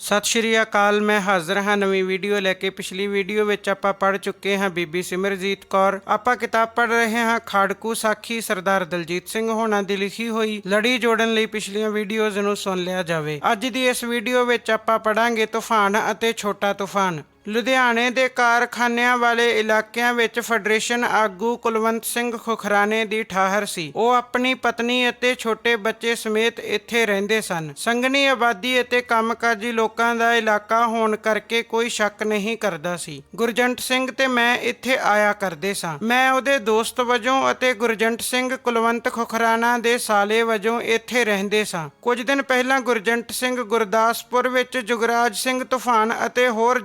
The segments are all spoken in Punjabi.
ਸਤਿ ਸ਼੍ਰੀ ਅਕਾਲ, ਮੈਂ ਹਾਜ਼ਰ ਹਾਂ ਨਵੀਂ ਵੀਡੀਓ ਲੈ ਕੇ। ਪਿਛਲੀ ਵੀਡੀਓ ਵਿੱਚ ਆਪਾਂ ਪੜ ਚੁੱਕੇ ਹਾਂ ਬੀਬੀ ਸਿਮਰਜੀਤ ਕੌਰ। ਆਪਾਂ ਕਿਤਾਬ ਪੜ ਰਹੇ ਹਾਂ ਖਾੜਕੂ ਸਾਖੀ ਸਰਦਾਰ ਦਲਜੀਤ ਸਿੰਘ ਹੋਣਾ ਦੀ ਲਿਖੀ ਹੋਈ ਲੜੀ ਜੋੜਨ ਲਈ ਪਿਛਲੀਆਂ ਵੀਡੀਓਜ਼ ਨੂੰ ਸੁਣ ਲਿਆ ਜਾਵੇ। ਅੱਜ ਦੀ ਇਸ ਵੀਡੀਓ ਵਿੱਚ ਆਪਾਂ ਪੜਾਂਗੇ ਤੂਫਾਨ ਅਤੇ ਛੋਟਾ ਤੂਫਾਨ। ਲੁਧਿਆਣੇ ਦੇ ਕਾਰਖਾਨਿਆਂ ਵਾਲੇ ਇਲਾਕਿਆਂ ਵਿੱਚ ਫੈਡਰੇਸ਼ਨ ਆਗੂ ਕੁਲਵੰਤ ਸਿੰਘ ਖੁਖਰਾਨੇ ਦੀ ਠਾਹਰ ਸੀ। ਉਹ ਆਪਣੀ ਪਤਨੀ ਅਤੇ ਛੋਟੇ ਬੱਚੇ ਸਮੇਤ ਇੱਥੇ ਰਹਿੰਦੇ ਸਨ। ਸੰਘਣੀ ਆਬਾਦੀ ਅਤੇ ਕੰਮਕਾਜੀ ਲੋਕਾਂ ਦਾ ਇਲਾਕਾ ਹੋਣ ਕਰਕੇ ਕੋਈ ਸ਼ੱਕ ਨਹੀਂ ਕਰਦਾ ਸੀ। ਗੁਰਜੰਟ ਸਿੰਘ ਤੇ ਮੈਂ ਇੱਥੇ ਆਇਆ ਕਰਦੇ ਸਾਂ। ਮੈਂ ਉਹਦੇ ਦੋਸਤ ਵਜੋਂ ਅਤੇ ਗੁਰਜੰਟ ਸਿੰਘ ਕੁਲਵੰਤ ਖੁਖਰਾਨਾ ਦੇ ਸਾਲੇ ਵਜੋਂ ਇੱਥੇ ਰਹਿੰਦੇ ਸਾਂ। ਕੁਝ ਦਿਨ ਪਹਿਲਾਂ ਗੁਰਜੰਟ ਸਿੰਘ ਗੁਰਦਾਸਪੁਰ ਵਿੱਚ ਜੁਗਰਾਜ ਸਿੰਘ ਤੂਫਾਨ ਅਤੇ ਹੋਰ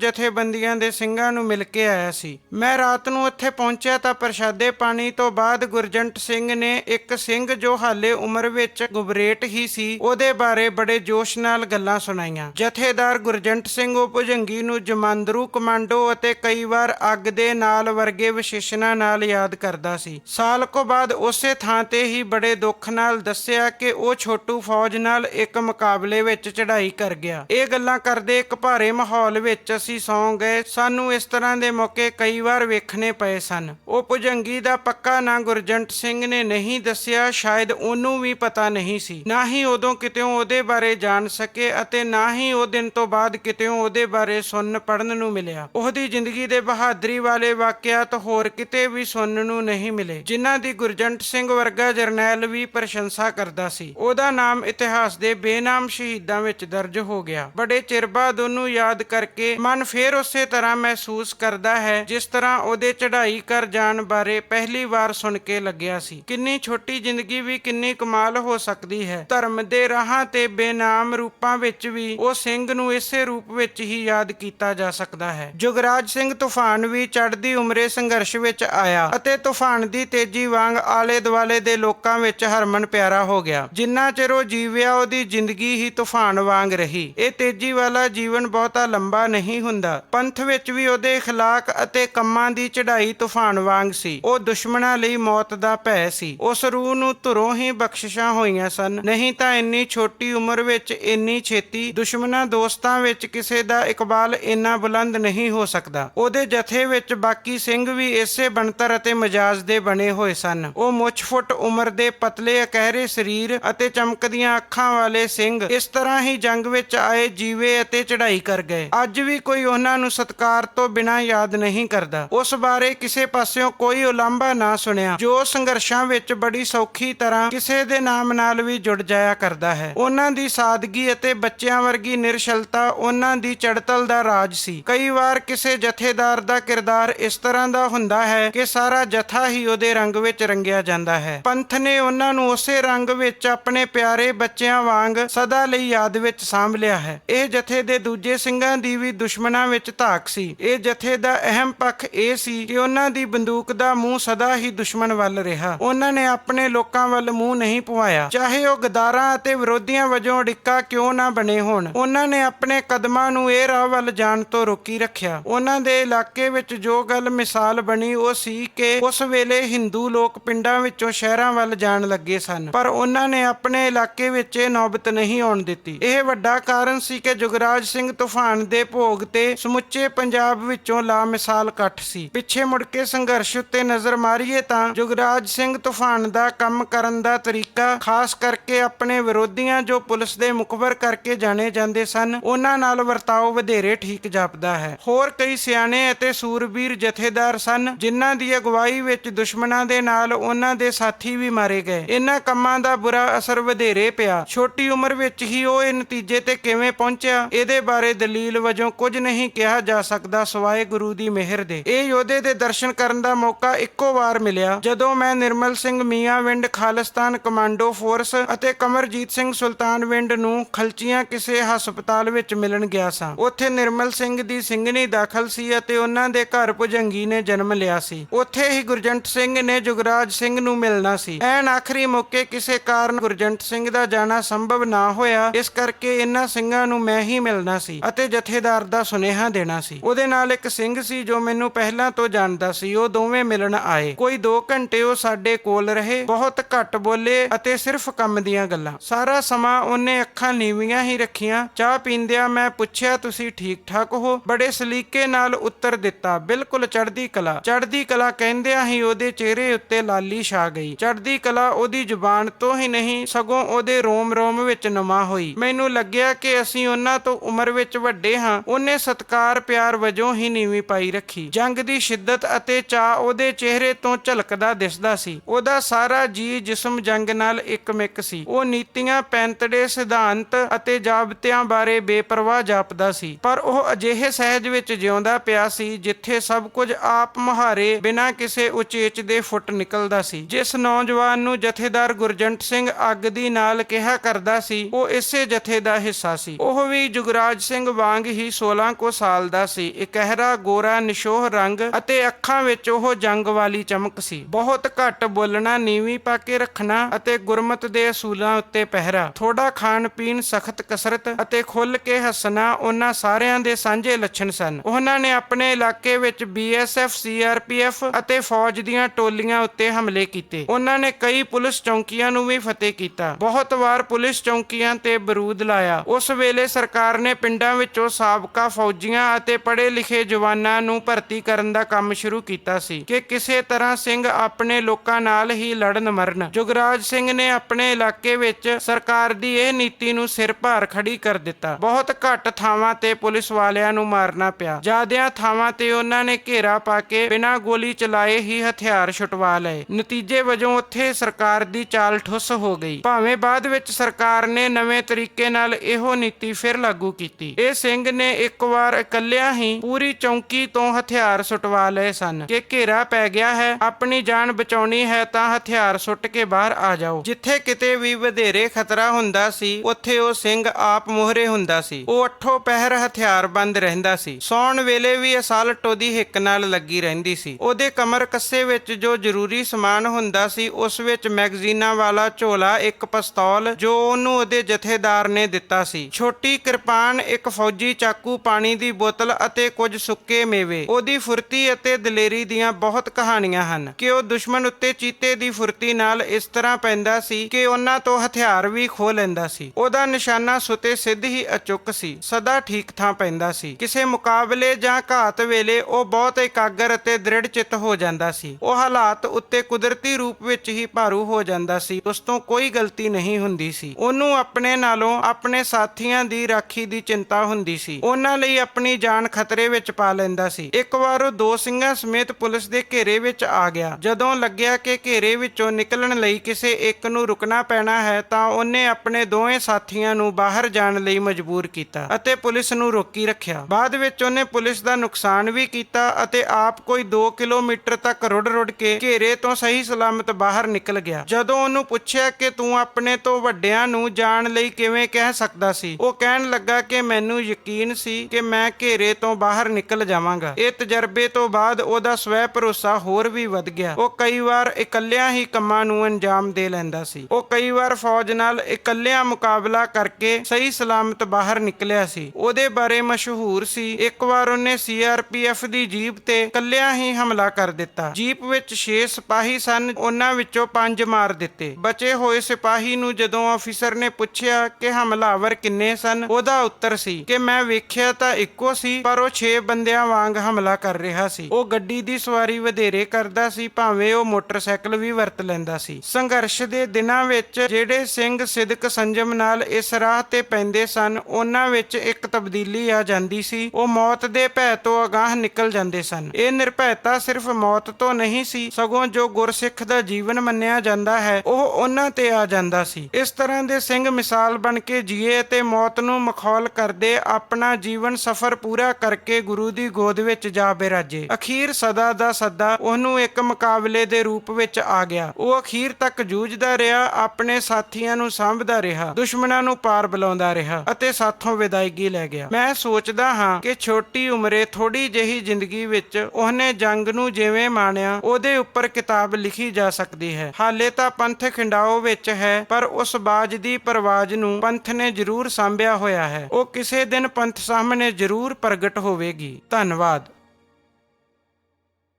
ਜਥੇਬੰਦੀਆਂ ਦੇ ਸਿੰਘਾਂ ਨੂੰ ਮਿਲ ਕੇ ਆਇਆ ਸੀ। ਮੈਂ ਰਾਤ ਨੂੰ ਉੱਥੇ ਪਹੁੰਚਿਆ ਤਾਂ ਪ੍ਰਸ਼ਾਦੇ ਪਾਣੀ ਤੋਂ ਬਾਅਦ ਗੁਰਜੰਟ ਸਿੰਘ ਨੇ ਇੱਕ ਸਿੰਘ ਜੋ ਹਾਲੇ ਉਮਰ ਵਿੱਚ ਗੁਬਰੇਟ ਹੀ ਸੀ, ਉਹਦੇ ਬਾਰੇ ਬੜੇ ਜੋਸ਼ ਨਾਲ ਗੱਲਾਂ ਸੁਣਾਈਆਂ। ਜਥੇਦਾਰ ਗੁਰਜੰਟ ਸਿੰਘ ਉਹ ਭੁਜੰਗੀ ਨੂੰ ਜਮਾਂਦਰੂ ਕਮਾਂਡੋ ਅਤੇ ਕਈ ਵਾਰ ਅੱਗ ਦੇ ਨਾਲ ਵਰਗੇ ਵਿਸ਼ੇਸ਼ਣਾਂ ਨਾਲ ਯਾਦ ਕਰਦਾ ਸੀ। ਸਾਲ ਕੋ ਬਾਅਦ ਉਸੇ ਥਾਂ ਤੇ ਹੀ ਬੜੇ ਦੁੱਖ ਨਾਲ ਦੱਸਿਆ ਕਿ ਉਹ ਛੋਟੂ ਫੌਜ ਨਾਲ ਇੱਕ ਮੁਕਾਬਲੇ ਵਿੱਚ ਚੜ੍ਹਾਈ ਕਰ ਗਿਆ। ਇਹ ਗੱਲਾਂ ਕਰਦੇ ਇੱਕ ਭਾਰੇ ਮਾਹੌਲ ਵਿੱਚ ਅਸੀਂ ਸੌਂ ਗਏ। ਸਾਨੂੰ ਇਸ ਤਰ੍ਹਾਂ ਦੇ ਮੌਕੇ ਕਈ ਵਾਰ ਵੇਖਣੇ ਪਏ ਸਨ। ਉਹ ਭੁਜੰਗੀ ਦਾ ਪੱਕਾ ਨਾਂ ਗੁਰਜੰਟ ਸਿੰਘ ਨੇ ਨਹੀਂ ਦੱਸਿਆ, ਸ਼ਾਇਦ ਉਹਨੂੰ ਵੀ ਪਤਾ ਨਹੀਂ ਸੀ। ਨਾ ਹੀ ਉਦੋਂ ਕਿਤੇੋਂ ਉਹਦੇ ਬਾਰੇ ਜਾਣ ਸਕੇ ਅਤੇ ਨਾ ਹੀ ਉਹ ਦਿਨ ਤੋਂ ਬਾਅਦ ਕਿਤੇੋਂ ਉਹਦੇ ਬਾਰੇ ਸੁਣਨ ਪੜਨ ਨੂੰ ਮਿਲਿਆ। ਉਹਦੀ ਜ਼ਿੰਦਗੀ ਦੇ ਬਹਾਦਰੀ ਵਾਲੇ ਵਾਕਿਆਤ ਹੋਰ ਕਿਤੇ ਵੀ ਸੁਣਨ ਨੂੰ ਨਹੀਂ ਮਿਲੇ, ਜਿਨ੍ਹਾਂ ਦੀ ਗੁਰਜੰਟ ਸਿੰਘ ਵਰਗਾ ਜਰਨੈਲ ਵੀ ਪ੍ਰਸ਼ੰਸਾ ਕਰਦਾ ਸੀ। ਉਹਦਾ ਨਾਮ ਇਤਿਹਾਸ ਦੇ ਬੇਨਾਮ ਸ਼ਹੀਦਾਂ ਵਿੱਚ ਦਰਜ ਹੋ ਗਿਆ। ਬੜੇ ਚਿਰ ਬਾਅਦ ਉਹਨੂੰ ਯਾਦ ਕਰਕੇ ਮਨ ਫੇਰ ਉਸੇ ਤਰ੍ਹਾਂ ਮਹਿਸੂਸ ਕਰਦਾ ਹੈ ਜਿਸ ਤਰ੍ਹਾਂ ਉਹਦੇ ਚੜ੍ਹਾਈ ਕਰ ਜਾਣ ਬਾਰੇ ਪਹਿਲੀ ਵਾਰ ਸੁਣ ਕੇ ਲੱਗਿਆ ਸੀ। ਕਿੰਨੀ ਛੋਟੀ ਜ਼ਿੰਦਗੀ ਵੀ ਕਿੰਨੀ ਕਮਾਲ ਹੋ ਸਕਦੀ ਹੈ। ਧਰਮ ਦੇ ਰਾਹਾਂ ਤੇ ਬੇਨਾਮ ਰੂਪਾਂ ਵਿੱਚ ਵੀ ਉਹ ਸਿੰਘ ਨੂੰ ਇਸੇ ਰੂਪ ਵਿੱਚ ਹੀ ਯਾਦ ਕੀਤਾ ਜਾ ਸਕਦਾ ਹੈ। ਜੁਗਰਾਜ ਸਿੰਘ ਤੂਫਾਨ ਵੀ ਚੜ੍ਹਦੀ ਉਮਰੇ ਸੰਘਰਸ਼ ਵਿੱਚ ਆਇਆ ਅਤੇ ਤੂਫਾਨ ਦੀ ਤੇਜ਼ੀ ਵਾਂਗ ਆਲੇ ਦੁਆਲੇ ਦੇ ਲੋਕਾਂ ਵਿੱਚ ਹਰਮਨ ਪਿਆਰਾ ਹੋ ਗਿਆ। ਜਿੰਨਾ ਚਿਰ ਉਹ ਜੀਵਿਆ, ਉਹਦੀ ਜ਼ਿੰਦਗੀ ਹੀ ਤੂਫਾਨ ਵਾਂਗ ਰਹੀ। ਇਹ ਤੇਜ਼ੀ ਵਾਲਾ ਜੀਵਨ ਬਹੁਤਾ ਲੰਬਾ ਨਹੀਂ ਹੁੰਦਾ। ਪੰਥ ਵਿੱਚ ਵੀ ਉਹਦੇ اخلاق ਅਤੇ ਕੰਮਾਂ ਦੀ ਚੜ੍ਹਾਈ ਤੂਫਾਨ ਵਾਂਗ ਸੀ ਉਹ ਦੁਸ਼ਮਣਾਂ ਲਈ ਮੌਤ ਦਾ ਭੈ ਸੀ ਉਸ ਰੂਹ ਨੂੰ ਧੁਰੋਂ ਹੀ ਬਖਸ਼ਿਸ਼ਾਂ ਹੋਈਆਂ ਸਨ ਨਹੀਂ ਤਾਂ ਇੰਨੀ ਛੋਟੀ ਉਮਰ ਵਿੱਚ ਇੰਨੀ ਛੇਤੀ ਦੁਸ਼ਮਣਾਂ ਦੋਸਤਾਂ ਵਿੱਚ ਕਿਸੇ ਦਾ ਇਕਬਾਲ ਇੰਨਾ ਬੁਲੰਦ ਨਹੀਂ ਹੋ ਸਕਦਾ ਉਹਦੇ ਜਥੇ ਵਿੱਚ ਬਾਕੀ ਸਿੰਘ ਵੀ ਇਸੇ ਬਣਤਰ ਅਤੇ ਮਜਾਜ ਦੇ ਬਣੇ ਹੋਏ ਸਨ ਉਹ ਮੁੱਛ ਫੁੱਟ ਉਮਰ ਦੇ ਪਤਲੇ ਅਕਹਿਰੇ ਸਰੀਰ ਅਤੇ ਚਮਕਦੀਆਂ ਅੱਖਾਂ ਵਾਲੇ ਸਿੰਘ ਇਸ ਤਰ੍ਹਾਂ ਹੀ ਜੰਗ ਵਿੱਚ ਆਏ ਜੀਵੇ ਅਤੇ ਚੜ੍ਹਾਈ ਕਰ ਗਏ ਅੱਜ ਵੀ ਕੋਈ ਉਹਨਾਂ ਨੂੰ ਸਤਕਾਰ ਤੋਂ ਬਿਨਾਂ ਯਾਦ ਨਹੀਂ ਕਰਦਾ। ਉਸ ਬਾਰੇ ਕਿਸੇ ਪਾਸਿਓਂ ਕੋਈ ਉਲੰਭਾ ਨਾ ਸੁਣਿਆ, ਜੋ ਸੰਘਰਸ਼ਾਂ ਵਿੱਚ ਬੜੀ ਸੌਖੀ ਤਰ੍ਹਾਂ ਕਿਸੇ ਦੇ ਨਾਮ ਨਾਲ ਵੀ ਜੁੜ ਜਾਇਆ ਕਰਦਾ ਹੈ। ਉਹਨਾਂ ਦੀ ਸਾਦਗੀ ਅਤੇ ਬੱਚਿਆਂ ਵਰਗੀ ਨਿਰਸ਼ਲਤਾ ਉਹਨਾਂ ਦੀ ਚੜਤਲ ਦਾ ਰਾਜ ਸੀ। ਕਈ ਵਾਰ ਕਿਸੇ ਜਥੇਦਾਰ ਦਾ ਕਿਰਦਾਰ ਇਸ ਤਰ੍ਹਾਂ ਦਾ ਹੁੰਦਾ ਹੈ ਕਿ ਸਾਰਾ ਜਥਾ ਹੀ ਉਹਦੇ ਰੰਗ ਵਿੱਚ ਰੰਗਿਆ ਜਾਂਦਾ ਹੈ। ਪੰਥ ਨੇ ਉਹਨਾਂ ਨੂੰ ਉਸੇ ਰੰਗ ਵਿੱਚ ਆਪਣੇ ਪਿਆਰੇ ਬੱਚਿਆਂ ਵਾਂਗ ਸਦਾ ਲਈ ਯਾਦ ਵਿੱਚ ਸਾਂਭ ਲਿਆ ਹੈ। ਇਹ ਜਥੇ ਦੇ ਦੂਜੇ ਸਿੰਘਾਂ ਦੀ ਵੀ ਦੁਸ਼ਮਣਾਂ ਵਿੱਚ ਧਾਕ ਸੀ ਇਹ ਜਥੇ ਦਾ ਅਹਿਮ ਪੱਖ ਇਹ ਸੀ ਕਿ ਉਹਨਾਂ ਦੀ ਬੰਦੂਕ ਦਾ ਮੂੰਹ ਸਦਾ ਹੀ ਦੁਸ਼ਮਣ ਵੱਲ ਰਿਹਾ। ਉਹਨਾਂ ਨੇ ਆਪਣੇ ਲੋਕਾਂ ਵੱਲ ਮੂੰਹ ਨਹੀਂ ਪੁਆਇਆ। ਚਾਹੇ ਉਹ ਗਦਾਰਾਂ ਅਤੇ ਵਿਰੋਧੀਆਂ ਵਜੋਂ ਅੜਿੱਕਾ ਕਿਉਂ ਨਾ ਬਣੇ ਹੋਣ, ਉਹਨਾਂ ਨੇ ਆਪਣੇ ਕਦਮਾਂ ਨੂੰ ਇਹ ਰਾਹ ਵੱਲ ਜਾਣ ਤੋਂ ਰੋਕੀ ਰੱਖਿਆ। ਉਹਨਾਂ ਦੇ ਇਲਾਕੇ ਵਿੱਚ ਜੋ ਗੱਲ ਮਿਸਾਲ ਬਣੀ ਉਹ ਸੀ ਕਿ ਉਸ ਵੇਲੇ ਹਿੰਦੂ ਲੋਕ ਪਿੰਡਾਂ ਵਿੱਚੋਂ ਸ਼ਹਿਰਾਂ ਵੱਲ ਜਾਣ ਲੱਗੇ ਸਨ, ਪਰ ਉਹਨਾਂ ਨੇ ਆਪਣੇ ਇਲਾਕੇ ਵਿੱਚ ਇਹ ਨੌਬਤ ਨਹੀਂ ਆਉਣ ਦਿੱਤੀ। ਇਹ ਵੱਡਾ ਕਾਰਨ ਸੀ ਕਿ ਜੁਗਰਾਜ ਸਿੰਘ ਤੂਫਾਨ ਦੇ ਭੋਗ ਤੇ ਸਮੁੱਚੇ ਪੰਜਾਬ ਵਿੱਚੋਂ ਲਾ ਮਿਸਾਲ ਇਕੱਠ ਸੀ। ਪਿੱਛੇ ਮੁੜ ਕੇ ਸੰਘਰਸ਼ ਉੱਤੇ ਨਜ਼ਰ ਮਾਰੀਏ ਤਾਂ ਜੁਗਰਾਜ ਸਿੰਘ ਤੂਫਾਨ ਦਾ ਕੰਮ ਕਰਨ ਦਾ ਤਰੀਕਾ ਖਾਸ ਕਰਕੇ ਆਪਣੇ ਵਿਰੋਧੀਆਂ ਜੋ ਪੁਲਿਸ ਦੇ ਮੁਖਬਰ ਕਰਕੇ ਜਾਣੇ ਜਾਂਦੇ ਸਨ, ਉਹਨਾਂ ਨਾਲ ਵਰਤਾਓ ਵਧੇਰੇ ਠੀਕ ਜਾਪਦਾ ਹੈ। ਹੋਰ ਕਈ ਸਿਆਣੇ ਅਤੇ ਸੂਰਬੀਰ ਜਥੇਦਾਰ ਸਨ, ਜਿਨ੍ਹਾਂ ਦੀ ਅਗਵਾਈ ਵਿੱਚ ਦੁਸ਼ਮਣਾਂ ਦੇ ਨਾਲ ਉਹਨਾਂ ਦੇ ਸਾਥੀ ਵੀ ਮਾਰੇ ਗਏ। ਇਹਨਾਂ ਕੰਮਾਂ ਦਾ ਬੁਰਾ ਅਸਰ ਵਧੇਰੇ ਪਿਆ। ਛੋਟੀ ਉਮਰ ਵਿੱਚ ਹੀ ਉਹ ਇਹ ਨਤੀਜੇ ਤੇ ਕਿਵੇਂ ਪਹੁੰਚਿਆ, ਇਹਦੇ ਬਾਰੇ ਦਲੀਲ ਵਜੋਂ ਕੁਝ ਨਹੀਂ ਕਿਹਾ ਕਿਹਾ ਜਾ ਸਕਦਾ ਸਵਾਏ ਗੁਰੂ ਦੀ ਮਿਹਰ ਦੇ। ਇਹ ਯੋਧੇ ਦੇ ਦਰਸ਼ਨ ਕਰਨ ਦਾ ਮੌਕਾ ਇੱਕੋ ਵਾਰ ਮਿਲਿਆ, ਜਦੋਂ ਮੈਂ ਨਿਰਮਲ ਸਿੰਘ ਮੀਆਂਵਿੰਡ ਖਾਲਿਸਤਾਨ ਕਮਾਂਡੋ ਫੋਰਸ ਅਤੇ ਕਮਰਜੀਤ ਸਿੰਘ ਸੁਲਤਾਨਵਿੰਡ ਨੂੰ ਖਲਚੀਆਂ ਕਿਸੇ ਹਸਪਤਾਲ ਵਿੱਚ ਮਿਲਣ ਗਿਆ ਸਾਂ। ਉੱਥੇ ਨਿਰਮਲ ਸਿੰਘ ਦੀ ਸਿੰਘਣੀ ਦਾਖਲ ਸੀ ਅਤੇ ਉਹਨਾਂ ਦੇ ਘਰ ਭੁਜੰਗੀ ਨੇ ਜਨਮ ਲਿਆ ਸੀ। ਉੱਥੇ ਹੀ ਗੁਰਜੰਟ ਸਿੰਘ ਨੇ ਜੁਗਰਾਜ ਸਿੰਘ ਨੂੰ ਮਿਲਣਾ ਸੀ। ਐਨ ਆਖਰੀ ਮੌਕੇ ਕਿਸੇ ਕਾਰਨ ਗੁਰਜੰਟ ਸਿੰਘ ਦਾ ਜਾਣਾ ਸੰਭਵ ਨਾ ਹੋਇਆ, ਇਸ ਕਰਕੇ ਇਹਨਾਂ ਸਿੰਘਾਂ ਨੂੰ ਮੈਂ ਹੀ ਮਿਲਣਾ ਸੀ ਅਤੇ ਜਥੇਦਾਰ ਦਾ ਸੁਨੇਹਾ ਦੇ ਦੇਣਾ ਸੀ। ਉਹਦੇ ਨਾਲ ਇੱਕ ਸਿੰਘ ਸੀ ਜੋ ਮੈਨੂੰ ਪਹਿਲਾਂ ਤੋਂ ਜਾਣਦਾ ਸੀ। ਉਹ ਦੋਵੇਂ ਮਿਲਣ ਆਏ। ਕੋਈ 2 ਘੰਟੇ ਉਹ ਸਾਡੇ ਕੋਲ ਰਹੇ, ਬਹੁਤ ਘੱਟ ਬੋਲੇ ਅਤੇ ਸਿਰਫ ਕੰਮ ਦੀਆਂ ਗੱਲਾਂ। ਸਾਰਾ ਸਮਾਂ ਉਹਨੇ ਅੱਖਾਂ ਨੀਵੀਆਂ ਹੀ ਰੱਖੀਆਂ। ਚਾਹ ਪੀਂਦਿਆਂ ਮੈਂ ਪੁੱਛਿਆ, ਤੁਸੀਂ ਠੀਕ ਠਾਕ ਹੋ? ਬੜੇ ਸਲੀਕੇ ਨਾਲ ਉੱਤਰ ਦਿੱਤਾ, ਬਿਲਕੁਲ, ਚੜ੍ਹਦੀ ਕਲਾ। ਚੜ੍ਹਦੀ ਕਲਾ ਕਹਿੰਦਿਆਂ ਹੀ ਉਹਦੇ ਚਿਹਰੇ ਉੱਤੇ ਲਾਲੀ ਛਾ ਗਈ। ਚੜ੍ਹਦੀ ਕਲਾ ਉਹਦੀ ਜ਼ੁਬਾਨ ਤੋਂ ਹੀ ਨਹੀਂ, ਸਗੋਂ ਉਹਦੇ ਰੋਮ ਰੋਮ ਵਿੱਚ ਨਮਾ ਹੋਈ। ਮੈਨੂੰ ਲੱਗਿਆ ਕਿ ਅਸੀਂ ਉਹਨਾਂ ਤੋਂ ਉਮਰ ਵਿੱਚ ਵੱਡੇ ਹਾਂ। ਉਹਨੇ ਸਤਕਾਰ ਪਿਆਰ ਵਜੋਂ ਹੀ ਨੀਵੀਂ ਪਾਈ ਰੱਖੀ। ਜੰਗ ਦੀ ਸ਼ਿੱਦਤ ਅਤੇ ਚਾਹ ਉਹਦੇ ਚਿਹਰੇ ਤੋਂ ਝਲਕਦਾ ਦਿਸਦਾ ਸੀ। ਉਹਦਾ ਸਾਰਾ ਜੀ ਜਿਸਮ ਜੰਗ ਨਾਲ ਇੱਕਮਿਕ ਸੀ। ਉਹ ਨੀਤੀਆਂ, ਪੈਂਤੜੇ, ਸਿਧਾਂਤ ਅਤੇ ਜਾਬਤਿਆਂ ਬਾਰੇ ਬੇਪਰਵਾਹ ਜਾਪਦਾ ਸੀ। ਪਰ ਉਹ ਅਜਿਹੇ ਸਹਿਜ ਵਿੱਚ ਜਿਉਂਦਾ ਪਿਆ ਸੀ ਜਿੱਥੇ ਸਭ ਕੁਝ ਆਪ ਮੁਹਾਰੇ ਬਿਨਾਂ ਕਿਸੇ ਉਚੇਚ ਦੇ ਫੁੱਟ ਨਿਕਲਦਾ ਸੀ। ਜਿਸ ਨੌਜਵਾਨ ਨੂੰ ਜਥੇਦਾਰ ਗੁਰਜੰਟ ਸਿੰਘ ਅੱਗ ਦੀ ਨਾਲ ਕਿਹਾ ਕਰਦਾ ਸੀ, ਉਹ ਇਸੇ ਜਥੇ ਦਾ ਹਿੱਸਾ ਸੀ। ਉਹ ਵੀ ਜੁਗਰਾਜ ਸਿੰਘ ਵਾਂਗ ਹੀ 16 ਕੋ ਸਾਲ ਦਾ ਸੀ। ਇਕਹਿਰਾ, ਗੋਰਾ, ਨਿਸ਼ੋਹ ਰੰਗ ਅਤੇ ਅੱਖਾਂ ਵਿੱਚ ਉਹ ਜੰਗ ਵਾਲੀ ਚਮਕ ਸੀ। ਬਹੁਤ ਘੱਟ ਬੋਲਣਾ, ਨੀਵੀਂ ਪਾ ਕੇ ਰੱਖਣਾ ਅਤੇ ਗੁਰਮਤ ਦੇ ਅਸੂਲਾਂ ਉੱਤੇ ਪਹਿਰਾ। ਥੋੜਾ ਖਾਣ ਪੀਣ, ਸਖਤ ਕਸਰਤ ਅਤੇ ਖੁੱਲ ਕੇ ਹੱਸਣਾ ਉਹਨਾਂ ਸਾਰਿਆਂ ਦੇ ਸਾਂਝੇ ਲੱਛਣ ਸਨ। ਉਹਨਾਂ ਨੇ ਆਪਣੇ ਇਲਾਕੇ ਵਿੱਚ ਬੀਐਸਐਫ ਸੀਆਰਪੀਐਫ ਅਤੇ ਫੌਜ ਦੀਆਂ ਟੋਲੀਆਂ ਉੱਤੇ ਹਮਲੇ ਕੀਤੇ। ਉਹਨਾਂ ਨੇ ਕਈ ਪੁਲਿਸ ਚੌਂਕੀਆਂ ਨੂੰ ਵੀ ਫਤਿਹ ਕੀਤਾ। ਬਹੁਤ ਵਾਰ ਪੁਲਿਸ ਚੌਂਕੀਆਂ ਤੇ ਬਰੂਦ ਲਾਇਆ। ਉਸ ਵੇਲੇ ਸਰਕਾਰ ਨੇ ਪਿੰਡਾਂ ਵਿੱਚੋਂ ਸਾਬਕਾ ਫੌਜੀਆਂ ਅਤੇ ਪੜ੍ਹੇ ਲਿਖੇ ਜਵਾਨਾਂ ਨੂੰ ਭਰਤੀ ਕਰਨ ਦਾ ਕੰਮ ਸ਼ੁਰੂ ਕੀਤਾ ਸੀ ਕਿ ਕਿਸੇ ਤਰ੍ਹਾਂ ਸਿੰਘ ਆਪਣੇ ਲੋਕਾਂ ਨਾਲ ਹੀ ਲੜਨ ਮਰਨ। ਜੁਗਰਾਜ ਸਿੰਘ ਨੇ ਆਪਣੇ ਇਲਾਕੇ ਵਿੱਚ ਸਰਕਾਰ ਦੀ ਇਹ ਨੀਤੀ ਨੂੰ ਸਿਰ ਭਾਰ ਖੜੀ ਕਰ ਦਿੱਤਾ। ਬਹੁਤ ਘੱਟ ਥਾਵਾਂ ਤੇ ਪੁਲਿਸ ਵਾਲਿਆਂ ਨੂੰ ਮਾਰਨਾ ਪਿਆ। ਜ਼ਿਆਦਿਆਂ ਥਾਵਾਂ ਤੇ ਉਹਨਾਂ ਨੇ ਘੇਰਾ ਪਾ ਕੇ ਬਿਨਾਂ ਗੋਲੀ ਚਲਾਏ ਹੀ ਹਥਿਆਰ ਛੁਟਵਾ ਲਏ। ਨਤੀਜੇ ਵਜੋਂ ਉੱਥੇ ਸਰਕਾਰ ਦੀ ਚਾਲ ਠੁੱਸ ਹੋ ਗਈ। ਭਾਵੇਂ ਬਾਅਦ ਵਿੱਚ ਸਰਕਾਰ ਨੇ ਨਵੇਂ ਤਰੀਕੇ ਨਾਲ ਇਹੋ ਨੀਤੀ ਫਿਰ ਲਾਗੂ ਕੀਤੀ। ਇਹ ਸਿੰਘ ਨੇ ਇੱਕ ਵਾਰ ਇਕੱਲਿਆਂ ਹੀ ਪੂਰੀ ਚੌਂਕੀ ਤੋਂ ਹਥਿਆਰ ਸੁਟਵਾ ਲਏ ਸਨ। ਕਿ ਘੇਰਾ ਪੈ ਗਿਆ ਹੈ, ਆਪਣੀ ਜਾਨ ਬਚਾਉਣੀ ਹੈ ਤਾਂ ਹਥਿਆਰ ਸੁੱਟ ਕੇ ਬਾਹਰ ਆ ਜਾਓ। ਜਿੱਥੇ ਕਿਤੇ ਵੀ ਵਧੇਰੇ ਖਤਰਾ ਹੁੰਦਾ ਸੀ, ਉੱਥੇ ਉਹ ਸਿੰਘ ਆਪ ਮੋਹਰੇ ਹੁੰਦਾ ਸੀ। ਉਹ ਅੱਠੋ ਪਹਿਰ ਹਥਿਆਰਬੰਦ ਰਹਿੰਦਾ ਸੀ। ਸੌਣ ਵੇਲੇ ਵੀ ਅਸਾਲਟ ਉਹਦੀ ਹਿੱਕ ਨਾਲ ਲੱਗੀ ਰਹਿੰਦੀ ਸੀ। ਉਹਦੇ ਕਮਰ ਕੱਸੇ ਵਿੱਚ ਜੋ ਜ਼ਰੂਰੀ ਸਮਾਨ ਹੁੰਦਾ ਸੀ, ਉਸ ਵਿੱਚ ਮੈਗਜ਼ੀਨਾਂ ਵਾਲਾ ਝੋਲਾ, ਇੱਕ ਪਿਸਤੌਲ, ਜੋ ਉਹਨੂੰ ਉਹਦੇ ਜਥੇਦਾਰ ਨੇ ਦਿੱਤਾ ਸੀ। ਛੋਟੀ ਕਿਰਪਾਨ, ਇੱਕ ਫੌਜੀ ਚਾਕੂ ਪਾਣੀ ਦੀ ਬੋਤਲ ਅਤੇ ਕੁਝ ਸੁੱਕੇ ਮੇਵੇ। ਉਹਦੀ ਫੁਰਤੀ ਅਤੇ ਦਲੇਰੀ ਦੀਆਂ ਬਹੁਤ ਕਹਾਣੀਆਂ ਹਨ ਕਿ ਉਹ ਦੁਸ਼ਮਣ ਉੱਤੇ ਚੀਤੇ ਦੀ ਫੁਰਤੀ ਨਾਲ ਇਸ ਤਰ੍ਹਾਂ ਪੈਂਦਾ ਸੀ ਕਿ ਉਹਨਾਂ ਤੋਂ ਹਥਿਆਰ ਵੀ ਖੋ ਲੈਂਦਾ ਸੀ। ਉਹਦਾ ਨਿਸ਼ਾਨਾ ਸੁਤੇ ਸਿੱਧ ਹੀ ਅਚੁੱਕ ਸੀ। ਸਦਾ ਠੀਕ ਥਾਂ ਪੈਂਦਾ ਸੀ। ਕਿਸੇ ਮੁਕਾਬਲੇ ਜਾਂ ਘਾਤ ਵੇਲੇ ਉਹ ਬਹੁਤ ਇਕਾਗਰ ਅਤੇ ਦ੍ਰਿੜ ਚਿੱਤ ਹੋ ਜਾਂਦਾ ਸੀ। ਉਹ ਹਾਲਾਤ ਉੱਤੇ ਕੁਦਰਤੀ ਰੂਪ ਵਿੱਚ ਹੀ ਭਾਰੂ ਹੋ ਜਾਂਦਾ ਸੀ। ਉਸ ਤੋਂ ਕੋਈ ਗਲਤੀ ਨਹੀਂ ਹੁੰਦੀ ਸੀ। ਉਹਨੂੰ ਆਪਣੇ ਨਾਲੋਂ ਆਪਣੇ ਸਾਥੀਆਂ ਦੀ ਰਾਖੀ ਦੀ ਚਿੰਤਾ ਹੁੰਦੀ ਸੀ। ਉਹਨਾਂ ਲਈ ਆਪਣੀ ਜਾਨ ਖਤਰੇ ਵਿੱਚ ਪਾ ਲੈਂਦਾ ਸੀ। ਇੱਕ ਵਾਰ ਉਹ ਦੋ ਸਿੰਘਾਂ ਸਮੇਤ ਪੁਲਿਸ ਦੇ ਘੇਰੇ ਵਿੱਚ ਆ ਗਿਆ। ਜਦੋਂ ਲੱਗਿਆ ਕਿ ਘੇਰੇ ਵਿੱਚੋਂ ਨਿਕਲਣ ਲਈ ਕਿਸੇ ਇੱਕ ਨੂੰ ਰੁਕਣਾ ਪੈਣਾ ਹੈ, ਤਾਂ ਉਹਨੇ ਆਪਣੇ ਦੋਵੇਂ ਸਾਥੀਆਂ ਨੂੰ ਬਾਹਰ ਜਾਣ ਲਈ ਮਜਬੂਰ ਕੀਤਾ ਅਤੇ ਪੁਲਿਸ ਨੂੰ ਰੋਕੀ ਰੱਖਿਆ। ਬਾਅਦ ਵਿੱਚ ਉਹਨੇ ਪੁਲਿਸ ਦਾ ਨੁਕਸਾਨ ਵੀ ਕੀਤਾ ਅਤੇ ਆਪ ਕੋਈ 2 ਕਿਲੋਮੀਟਰ ਤੱਕ ਰੁੜ-ਰੁੜ ਕੇ ਘੇਰੇ ਤੋਂ ਸਹੀ ਸਲਾਮਤ ਬਾਹਰ ਨਿਕਲ ਗਿਆ। ਜਦੋਂ ਉਹਨੂੰ ਪੁੱਛਿਆ ਕਿ ਤੂੰ ਆਪਣੇ ਤੋਂ ਵੱਡਿਆਂ ਨੂੰ ਜਾਣ ਲਈ ਕਿਵੇਂ ਕਹਿ ਸਕਦਾ ਸੀ, ਉਹ ਕਹਿਣ ਲੱਗਾ ਕਿ ਮੈਨੂੰ ਯਕੀਨ ਸੀ ਕਿ ਮੈਂ ਘੇਰੇ ਤੋਂ ਬਾਹਰ ਨਿਕਲ ਜਾਵਾਂਗਾ। ਇਹ ਤਜਰਬੇ ਤੋਂ ਬਾਅਦ ਉਹਦਾ ਸਵੈ ਭਰੋਸਾ ਹੋਰ ਵੀ ਵੱਧ ਗਿਆ। ਉਹ ਕਈ ਵਾਰ ਇਕੱਲਿਆਂ ਹੀ ਕੰਮਾਂ ਨੂੰ ਅੰਜਾਮ ਦੇ ਲੈਂਦਾ ਸੀ। ਉਹ ਕਈ ਵਾਰ ਫੌਜ ਨਾਲ ਇਕੱਲਿਆਂ ਮੁਕਾਬਲਾ ਕਰਕੇ ਸਹੀ ਸਲਾਮਤ ਬਾਹਰ ਨਿਕਲਿਆ ਸੀ। ਉਹਦੇ ਬਾਰੇ ਮਸ਼ਹੂਰ ਸੀ। ਇੱਕ ਵਾਰ ਉਹਨੇ ਸੀਆਰਪੀਐਫ ਦੀ ਜੀਪ ਤੇ ਇਕੱਲਿਆਂ ਹੀ ਹਮਲਾ ਕਰ ਦਿੱਤਾ। ਜੀਪ ਵਿੱਚ 6 ਸਿਪਾਹੀ ਸਨ। ਉਹਨਾਂ ਵਿੱਚੋਂ 5 ਮਾਰ ਦਿੱਤੇ। ਬਚੇ ਹੋਏ ਸਿਪਾਹੀ ਨੂੰ ਜਦੋਂ ਅਫੀਸਰ ਨੇ ਪੁੱਛਿਆ ਕਿ ਹਮਲਾਵਰ ਕਿੰਨੇ ਸਨ, ਉਹਦਾ ਉੱਤਰ ਸੀ ਕਿ ਮੈਂ ਵੇਖਿਆ ਤਾਂ ਇੱਕੋ ਸੀ, ਪਰ ਉਹ 6 ਬੰਦਿਆਂ ਵਾਂਗ ਹਮਲਾ ਕਰ ਰਿਹਾ ਸੀ। ਉਹ ਗੱਡੀ ਦੀ ਸਵਾਰੀ ਵਧੇਰੇ ਕਰਦਾ ਸੀ, ਭਾਵੇਂ ਉਹ ਮੋਟਰਸਾਈਕਲ ਵੀ ਵਰਤ ਲੈਂਦਾ ਸੀ। ਸੰਘਰਸ਼ ਦੇ ਦਿਨਾਂ ਵਿੱਚ ਜਿਹੜੇ ਸਿੰਘ ਸਿਦਕ ਸੰਜਮ ਨਾਲ ਇਸ ਰਾਹ ਤੇ ਪੈਂਦੇ ਸਨ, ਉਹਨਾਂ ਵਿੱਚ ਇੱਕ ਤਬਦੀਲੀ ਆ ਜਾਂਦੀ ਸੀ। ਉਹ ਮੌਤ ਦੇ ਭੈ ਤੋਂ ਅਗਾਹ ਨਿਕਲ ਜਾਂਦੇ ਸਨ। ਇਹ ਨਿਰਭੈਤਾ ਸਿਰਫ ਮੌਤ ਤੋਂ ਨਹੀਂ ਸੀ, ਸਗੋਂ ਜੋ ਗੁਰਸਿੱਖ ਦਾ ਜੀਵਨ ਮੰਨਿਆ ਜਾਂਦਾ ਹੈ, ਉਹ ਉਹਨਾਂ ਤੇ ਆ ਜਾਂਦਾ ਸੀ। ਇਸ ਤਰ੍ਹਾਂ ਦੇ ਸਿੰਘ ਮਿਸਾਲ ਬਣ ਕੇ ਜੀਏ ਤੇ ਮੌਤ ਨੂੰ ਮਖੌਲ ਕਰਦੇ ਆਪਣਾ ਜੀਵਨ ਸਫਰ ਪੂਰਾ ਕਰਕੇ ਗੁਰੂ ਦੀ ਗੋਦ ਵਿੱਚ ਜਾ ਬਿਰਾਜੇ। ਅਖੀਰ ਸਦਾ ਦਾ ਸੱਦਾ ਉਹਨੂੰ ਇੱਕ ਮੁਕਾਬਲੇ ਦੇ ਰੂਪ ਵਿੱਚ ਆ ਗਿਆ। ਉਹ ਅਖੀਰ ਤੱਕ ਜੂਝਦਾ ਰਿਹਾ, ਆਪਣੇ ਸਾਥੀਆਂ ਨੂੰ ਸਾਂਭਦਾ ਰਿਹਾ, ਦੁਸ਼ਮਣਾਂ ਨੂੰ ਪਾਰ ਬੁਲਾਉਂਦਾ ਰਿਹਾ ਅਤੇ ਸਾਥੋਂ ਵਿਦਾਇਗੀ ਲੈ ਗਿਆ। ਮੈਂ ਸੋਚਦਾ ਹਾਂ ਕਿ ਛੋਟੀ ਉਮਰੇ ਥੋੜੀ ਜਿਹੀ ਜ਼ਿੰਦਗੀ ਵਿੱਚ ਉਹਨੇ ਜੰਗ ਨੂੰ ਜਿਵੇਂ ਮਾਣਿਆ, ਉਹਦੇ ਉੱਪਰ ਕਿਤਾਬ ਲਿਖੀ ਜਾ ਸਕਦੀ ਹੈ। ਹਾਲੇ ਤਾਂ ਪੰਥ ਖਿੰਡਾਓ ਵਿੱਚ ਹੈ, ਪਰ ਉਸ ਬਾਜ ਦੀ ਪਰਵਾਜ ਨੂੰ ਪੰਥ ਨੇ ਜ਼ਰੂਰ ਸਾਂਭਿਆ ਹੋਇਆ ਹੈ। ਉਹ ਕਿਸੇ ਦਿਨ ਪੰਥ ਸਾਹਮਣੇ ਜ਼ਰੂਰ ਜ਼ਰੂਰ ਪ੍ਰਗਟ ਹੋਵੇਗੀ। ਧੰਨਵਾਦ।